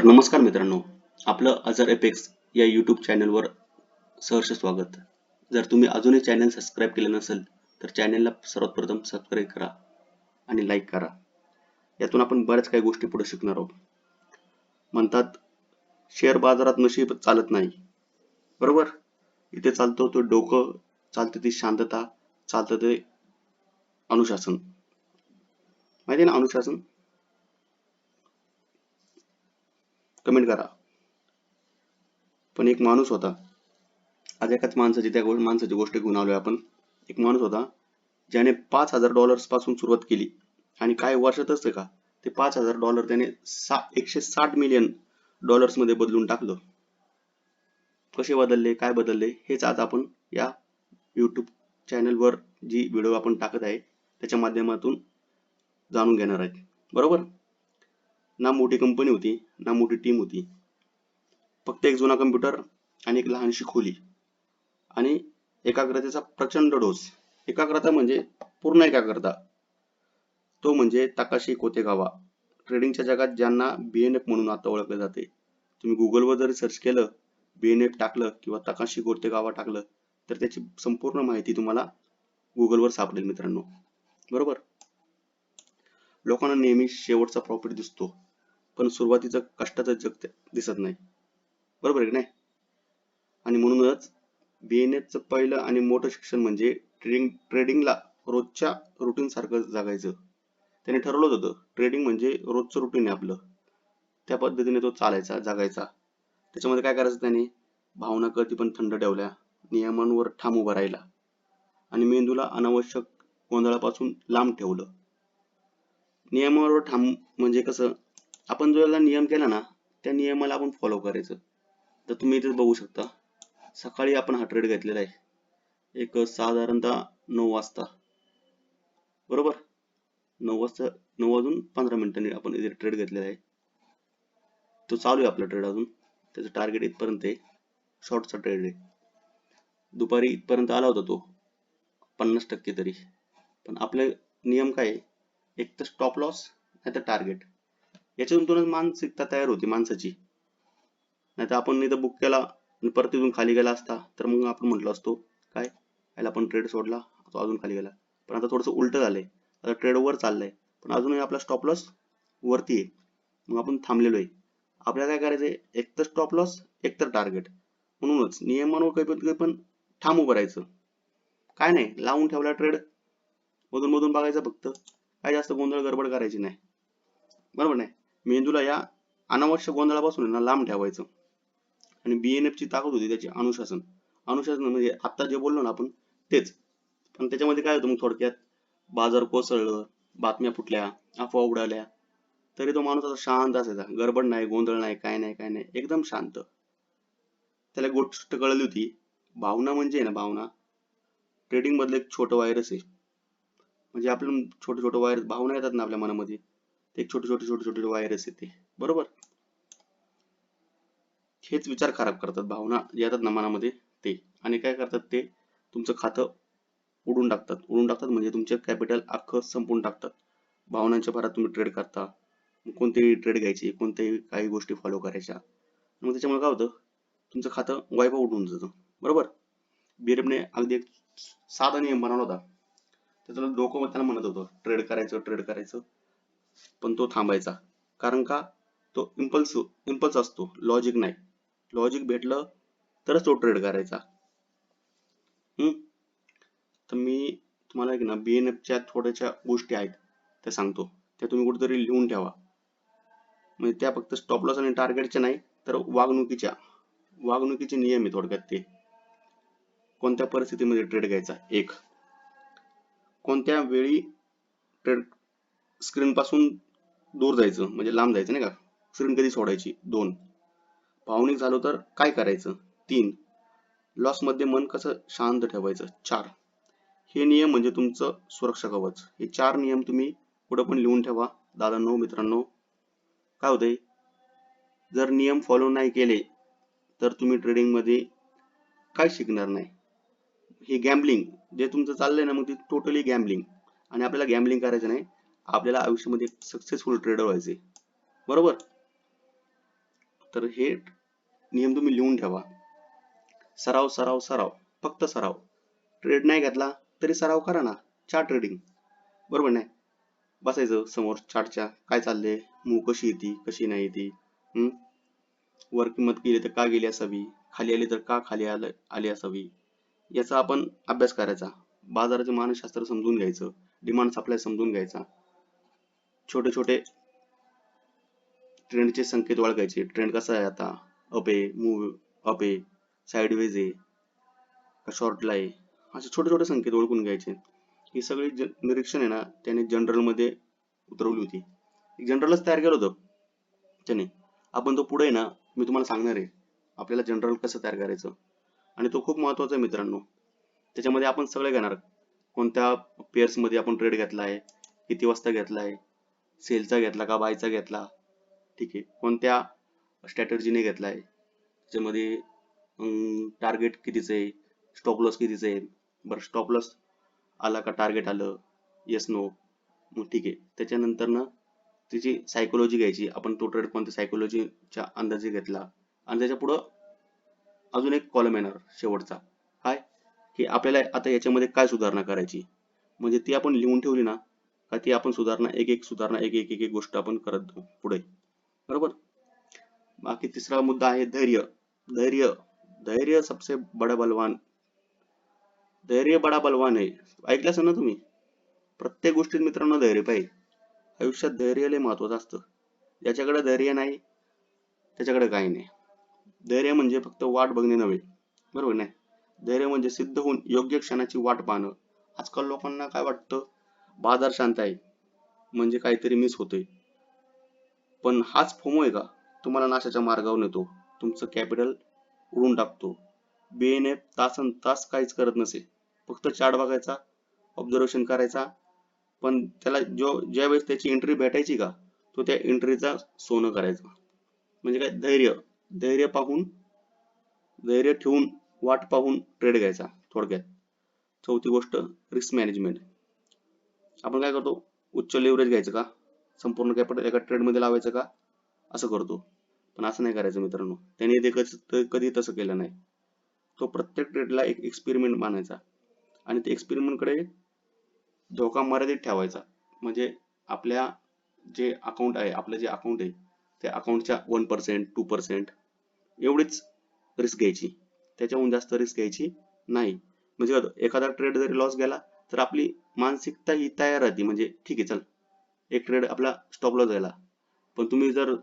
तर नमस्कार मित्रांनो आपलं अजर एपेक्स या यूट्यूब चॅनलवर सहर्ष स्वागत. जर तुम्ही अजूनही चॅनल सबस्क्राईब केलं नसेल तर चॅनलला सर्वात प्रथम सबस्क्राईब करा आणि लाईक करा. यातून आपण बऱ्याच काही गोष्टी पुढे शिकणार आहोत. म्हणतात शेअर बाजारात नशीब चालत नाही. बरोबर? इथे चालतो तो डोकं चालते ती शांतता चालतं ते अनुशासन. माहिती ना अनुशासन? कमेंट करा. पण एक माणूस होता. आज एकाच माणसाची त्या माणसाची गोष्ट घेऊन आलोय आपण. एक माणूस होता ज्याने पाच हजार डॉलर्सपासून सुरुवात केली. आणि काय वर्षात असतं का? ते पाच हजार डॉलर त्याने सा एकशे साठ मिलियन डॉलर्समध्ये बदलून टाकलं. कसे बदलले काय बदलले हेच आज आपण या युट्यूब चॅनलवर जी व्हिडिओ आपण टाकत आहे त्याच्या माध्यमातून जाणून घेणार आहे. बरोबर? ना मोठी कंपनी होती ना मोठी टीम होती. फक्त एक जुना कम्प्युटर आणि एक लहानशी खोली. आणि एकाग्रतेचा प्रचंड डोस एकाग्रता म्हणजे पूर्ण एकाग्रता. तो म्हणजे ताकाशी कोतेगावा ट्रेडिंगच्या जगात ज्यांना बीएनएफ म्हणून आता ओळखले जाते तुम्ही गुगलवर जरी सर्च केलं बीएनएफ टाकलं किंवा ताकाशी कोतेगावा टाकलं तर त्याची संपूर्ण माहिती तुम्हाला गुगलवर सापडेल मित्रांनो. बरोबर? लोकांना नेहमी शेवटचा प्रॉफिट दिसतो. पण सुरुवातीचं कष्टाचं जग दिसत नाही. बरोबर आहे की नाही? आणि म्हणूनच बी एन एचं पहिलं आणि मोठं शिक्षण म्हणजे ट्रेडिंग ट्रेडिंगला रोजच्या रुटीन सारखं जगायचं. त्याने ठरवलं होतं ट्रेडिंग म्हणजे रोजचं रुटीन आहे आपलं. त्या पद्धतीने तो चालायचा जगायचा. त्याच्यामध्ये काय करायचं त्याने? भावना कधी पण थंड ठेवल्या नियमांवर ठाम उभा राहिला. आणि मेंदूला अनावश्यक गोंधळापासून लांब ठेवलं. नियमावर ठाम म्हणजे कसं? आपण जो याला नियम केला ना त्या नियमाला आपण फॉलो करायचं. तर तुम्ही इथे बघू शकता. सकाळी आपण हा ट्रेड घेतलेला आहे. एक साधारणतः नऊ वाजता. बरोबर? नऊ वाजता नऊ वाजून पंधरा मिनिटांनी आपण इथे ट्रेड घेतलेला आहे. तो चालू आहे आपला ट्रेड अजून. त्याचं टार्गेट इथपर्यंत आहे. शॉर्टचा ट्रेड आहे. दुपारी इथपर्यंत आला होता तो. पन्नास टक्के तरी. पण आपले नियम काय आहे? एक तर स्टॉप लॉस नाही तर टार्गेट याच्यातूनच मानसिकता तयार होती माणसाची. नाही तर आपण इथं बुक केला आणि परत तिथून खाली गेला असता तर मग आपण म्हटलं असतो काय? याला आपण ट्रेड सोडला तो अजून खाली गेला. पण आता थोडंसं उलट झालंय. आता ट्रेड वर चाललंय. पण अजूनही आपला स्टॉप लॉस वरती आहे. मग आपण थांबलेलो आहे. आपल्याला काय करायचंय? एक तर स्टॉप लॉस एक तर टार्गेट म्हणूनच नियमांवर काही पण काही पण ठाम उभं राहायचं. काय नाही लावून ठेवला ट्रेड मधून मधून बघायचं फक्त. काय जास्त गोंधळ गडबड करायची नाही. बरोबर नाही? मेंदूला या अनावश्यक गोंधळापासून आहे ना लांब ठेवायचं. आणि बीएनएफ ची ताकद होती त्याची अनुशासन. अनुशासन म्हणजे आता जे बोललो ना आपण तेच. पण त्याच्यामध्ये काय होतं मग थोडक्यात? बाजार कोसळलं बातम्या फुटल्या अफवा उडाल्या. तरी तो माणूस असा शांत असायचा. गडबड नाही गोंधळ नाही काय नाही काय नाही. एकदम शांत. त्याला गोष्ट कळली होती. भावना म्हणजे आहे ना भावना. ट्रेडिंग मधलं एक छोटं व्हायरस आहे. म्हणजे आपलं छोटे छोटे व्हायरस भावना येतात ना आपल्या मनामध्ये. एक छोटे छोटे छोटे छोटे व्हायरस येते. बरोबर? हेच विचार खराब करतात भावना येतात ना मनामध्ये ते. आणि काय करतात ते? तुमचं खातं उडून टाकतात. उडून टाकतात म्हणजे तुमचे कॅपिटल अख्खं संपून टाकतात. भावनांच्या भरात तुम्ही ट्रेड करता. कोणतेही ट्रेड घ्यायची कोणत्याही काही गोष्टी फॉलो करायच्या. मग त्याच्यामुळे काय होतं? तुमचं खातं वाईप उडून जातं. बरोबर? बीरमने अगदी एक साधा नियम बनवला होता. त्याचं डोकं त्याला म्हणत होतं ट्रेड करायचं ट्रेड करायचं. पण तो थांबायचा. कारण का? तो इम्पल्स इम्पल्स असतो. लॉजिक नाही. लॉजिक भेटलं तरच तो ट्रेड करायचा. हम्म? तर मी तुम्हाला एक ना BNF च्या थोड्याशा गोष्टी आहेत त्या सांगतो. त्या तुम्ही कुठेतरी लिहून ठेवा. म्हणजे त्या फक्त स्टॉप लॉस आणि टार्गेटच्या नाही तर वागणुकीच्या. वागणुकीचे नियम आहे थोडक्यात ते. कोणत्या परिस्थितीमध्ये ट्रेड घ्यायचा? एक. कोणत्या वेळी ट्रेड स्क्रीन पासून दूर जायचं म्हणजे लांब जायचं नाही का? स्क्रीन कधी सोडायची? दोन. भावनिक झालो तर काय करायचं? तीन. लॉसमध्ये मन कसं शांत ठेवायचं? चार. हे नियम म्हणजे तुमचं सुरक्षा कवच. हे चार नियम तुम्ही कुठं पण लिहून ठेवा. दादांनो मित्रांनो. काय होतंय? जर नियम फॉलो नाही केले तर तुम्ही ट्रेडिंगमध्ये काय शिकणार नाही? हे गॅम्बलिंग जे तुमचं चाललंय ना मग ते टोटली गॅम्बलिंग आणि आपल्याला गॅम्बलिंग करायचं नाही. आपल्याला आयुष्यामध्ये सक्सेसफुल ट्रेडर व्हायचे. बरोबर? तर हे नियम तुम्ही लिहून ठेवा. सराव सराव सराव. फक्त सराव. ट्रेड नाही घेतला तरी सराव करा ना. चार्ट ट्रेडिंग बरोबर नाही? बसायचं समोर चार्टच्या काय चाललंय? मूव कशी येते? कशी नाही येते? हम्म वर किंमत गेली तर का गेली असावी? खाली आली तर का खाली आली असावी? याचा आपण अभ्यास करायचा. बाजाराचे मानसशास्त्र समजून घ्यायचं. डिमांड सप्लाय समजून घ्यायचा. छोटे छोटे ट्रेंडचे संकेत ओळखायचे. ट्रेंड कसा आहे आता? अप आहे मूव अप आहे साईडवेज आहे का शॉर्टला आहे? असे छोटे छोटे संकेत ओळखून घ्यायचे. ही सगळी निरीक्षण आहे ना त्याने जनरलमध्ये उतरवली होती. एक जनरलच तयार केलं होतं. त्याने. आपण तो पुढे आहे ना मी तुम्हाला सांगणार आहे. आपल्याला जनरल कसं तयार करायचं? आणि तो खूप महत्त्वाचा आहे मित्रांनो. त्याच्यामध्ये आपण सगळे घेणार. कोणत्या पेअर्समध्ये आपण ट्रेड घेतला आहे? किती वाजता घेतला आहे? सेलचा घेतला का बायचा घेतला? ठीक आहे. कोणत्या स्ट्रॅटर्जीने घेतला आहे त्याच्यामध्ये टार्गेट कितीचं आहे? स्टॉप लॉस कितीचं आहे? बरं स्टॉप लॉस आला का टार्गेट आलं? येस नो मग ठीक आहे. त्याच्यानंतर ना त्याची सायकोलॉजी घ्यायची. आपण तो ट्रेड कोणत्या सायकोलॉजीच्या अंदाजे घेतला? आणि त्याच्या पुढं अजून एक कॉलम येणार शेवटचा. काय? की आपल्याला आता याच्यामध्ये काय सुधारणा करायची? म्हणजे ती आपण लिहून ठेवली ना का ती आपण सुधारणा एक एक सुधारणा एक एक एक एक गोष्ट आपण करत जाऊ पुढे. बरोबर? बाकी तिसरा मुद्दा आहे धैर्य. धैर्य धैर्य सबसे बडा बलवान. धैर्य बडा बलवान आहे. ऐकल्यास ना तुम्ही? प्रत्येक गोष्टीत मित्रांनो धैर्य पाहिजे. आयुष्यात धैर्य लय महत्वाचं असतं. ज्याच्याकडे धैर्य नाही त्याच्याकडे काही नाही. धैर्य म्हणजे फक्त वाट बघणे नव्हे. बरोबर नाही? धैर्य म्हणजे सिद्ध होऊन योग्य क्षणाची वाट पाहणं. आजकाल लोकांना काय वाटतं? बाजार शांत आहे. म्हणजे काहीतरी मिस होतोय. पण हाच फोमो आहे का? तुम्हाला नाशाच्या मार्गावर नेतो. तुमचं कॅपिटल उडून टाकतो. बीएनएफ तासन तास काहीच करत नसे. फक्त चार्ट बघायचा ऑब्झर्वेशन करायचा. पण त्याला जो ज्या वेळेस त्याची एंट्री भेटायची का तो त्या एंट्रीचा सोनं करायचा. म्हणजे काय? धैर्य. धैर्य पाहून धैर्य ठेवून वाट पाहून ट्रेड घ्यायचा थोडक्यात. चौथी गोष्ट रिस्क मॅनेजमेंट आपण काय करतो? उच्च लेवरेज घ्यायचं का? संपूर्ण कॅपिटल एका ट्रेडमध्ये लावायचं का? असं करतो. पण असं नाही करायचं मित्रांनो. त्याने ते कधी तसं केलं नाही. तो प्रत्येक ट्रेडला एक एक्सपेरिमेंट मानायचा. आणि ते एक्सपेरिमेंटकडे धोका मर्यादित ठेवायचा. म्हणजे आपल्या जे अकाउंट आहे आपलं जे अकाउंट आहे त्या अकाउंटच्या वन पर्सेंट टू पर्सेंट एवढीच रिस्क घ्यायची. त्याच्याहून जास्त रिस्क घ्यायची नाही. म्हणजे एखादा ट्रेड जरी लॉस गेला तर आपली मानसिकता ही तयार राहते. म्हणजे ठीक आहे चल. एक ट्रेड आपला स्टॉप लॉस झाला पण तुम्ही जर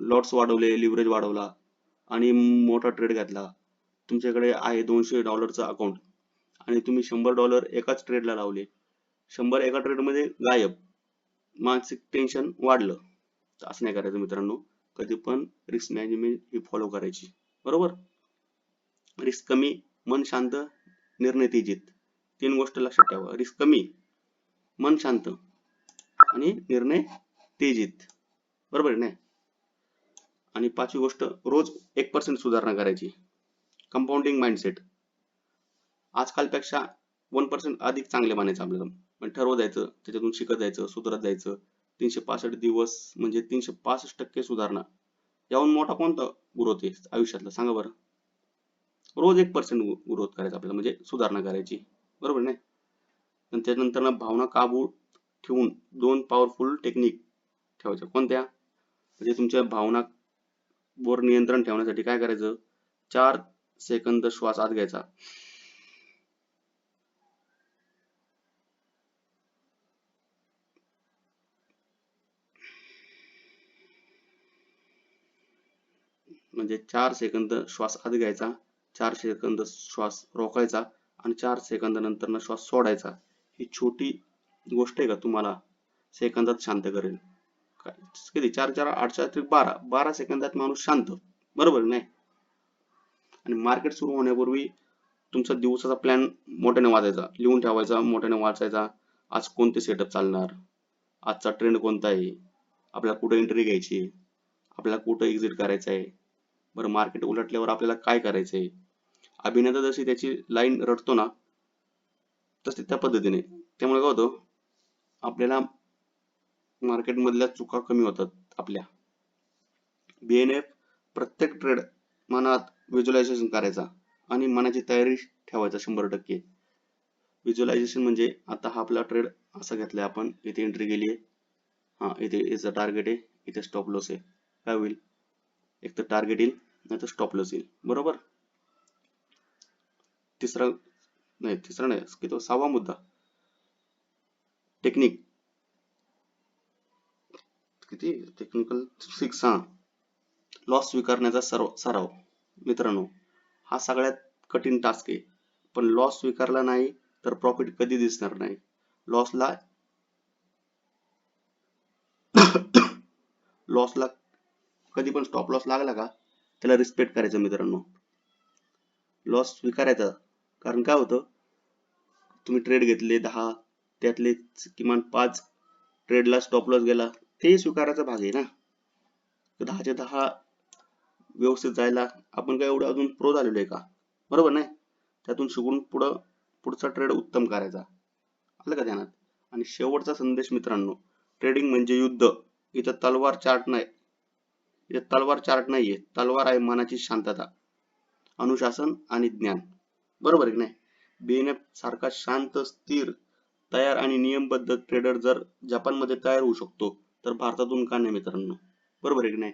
लॉट्स वाढवले लिव्हरेज वाढवला आणि मोठा ट्रेड घेतला तुमच्याकडे आहे दोनशे डॉलरचा अकाउंट आणि तुम्ही शंभर डॉलर एकाच ट्रेडला लावले शंभर एका ट्रेडमध्ये गायब. मानसिक टेन्शन वाढलं. तर असं नाही करायचं मित्रांनो. कधी पण रिस्क मॅनेजमेंट ही फॉलो करायची. बरोबर? रिस्क कमी मन शांत निर्णय तेजीत. तीन गोष्ट लक्षात ठेवा. रिस्क कमी मन शांत आणि निर्णय तेजीत. बरोबर आहे नाही आणि पाचवी गोष्ट रोज एक पर्सेंट सुधारणा करायची. कंपाऊंडिंग माइंडसेट आजकालपेक्षा वन पर्सेंट अधिक चांगले मानायचं आपल्याला. पण ठरवत जायचं त्याच्यातून शिकत जायचं सुधारत जायचं. तीनशे पासष्ट दिवस म्हणजे तीनशे पासष्ट टक्के सुधारणा. याहून मोठा कोणता ग्रोथ आहे आयुष्यातला? सांगा बरं. रोज एक पर्सेंट ग्रोथ करायचा आपल्याला म्हणजे सुधारणा करायची. बरोबर नाही? आणि त्यानंतर ना भावना काबू ठेवून दोन पॉवरफुल टेक्निक ठेवायच्या. कोणत्या? म्हणजे तुमच्या भावना वर नियंत्रण ठेवण्यासाठी काय करायचं? चार सेकंद श्वास आत घ्यायचा. म्हणजे चार सेकंद श्वास आत घ्यायचा. चार सेकंद श्वास रोखायचा. आणि चार सेकंदानंतर श्वास सोडायचा ही छोटी गोष्ट आहे का तुम्हाला? सेकंदात शांत करेल. किती? चार चार आठ चार बारा. बारा सेकंदात माणूस शांत. बरोबर नाही? आणि मार्केट सुरू होण्यापूर्वी तुमचा दिवसाचा प्लॅन मोठ्याने वाचायचा. लिहून ठेवायचा मोठ्याने वाचायचा. आज कोणते सेटअप चालणार? आजचा ट्रेंड कोणता आहे? आपल्याला कुठे एंट्री घ्यायची आहे? आपल्याला कुठं एक्झिट करायचं आहे? बरं मार्केट उलटल्यावर आपल्याला काय करायचं आहे अभिनेता जशी त्याची लाईन रटतो ना तसे त्या पद्धतीने. त्यामुळे काय होतं आपल्याला मार्केटमधल्या चुका कमी होतात आपल्या. बीएनएफ प्रत्येक ट्रेड मनात व्हिज्युलायझेशन करायचा आणि मनाची तयारी ठेवायचा शंभर टक्के. व्हिज्युलायझेशन म्हणजे आता हा आपला ट्रेड असा घेतलाय आपण इथे एंट्री केली आहे. हा इथे याचं टार्गेट आहे इथे स्टॉप लॉस आहे. काय होईल? एक तर टार्गेट येईल नाही तर स्टॉप लॉस येईल. बरोबर? तिसरा नाही तिसरा नाही की तो सहावा मुद्दा. टेक्निक किती? टेक्निकल सिक्स हा लॉस स्वीकारण्याचा सर्व सराव. मित्रांनो हा सगळ्यात कठीण टास्क आहे. पण लॉस स्वीकारला नाही तर प्रॉफिट कधी दिसणार नाही. लॉसला लॉसला कधी पण स्टॉप लॉस लागला का त्याला रिस्पेक्ट करायचं मित्रांनो. लॉस स्वीकारायचा. कारण काय होतं? तुम्ही ट्रेड घेतले दहा त्यातले किमान पाच ट्रेडला स्टॉप लॉस गेला. ते स्वीकारायचा भाग आहे ना? दहाच्या दहा व्यवस्थित जायला आपण काय एवढं अजून प्रो झालेलो आहे का? बरोबर नाही? त्यातून शिकून पुढं पुढचा ट्रेड उत्तम करायचा. आलं का ध्यानात? आणि शेवटचा संदेश मित्रांनो ट्रेडिंग म्हणजे युद्ध. इथं तलवार चार्ट नाही. इथं तलवार चार्ट नाहीये. तलवार आहे मनाची शांतता अनुशासन आणि ज्ञान. बरोबर आहे की नाही? बीएनएफ सारखा शांत स्थिर तयार आणि नियमबद्ध ट्रेडर जर जपानमध्ये तयार होऊ शकतो तर भारतातून का नाही मित्रांनो? बरोबर आहे की नाही?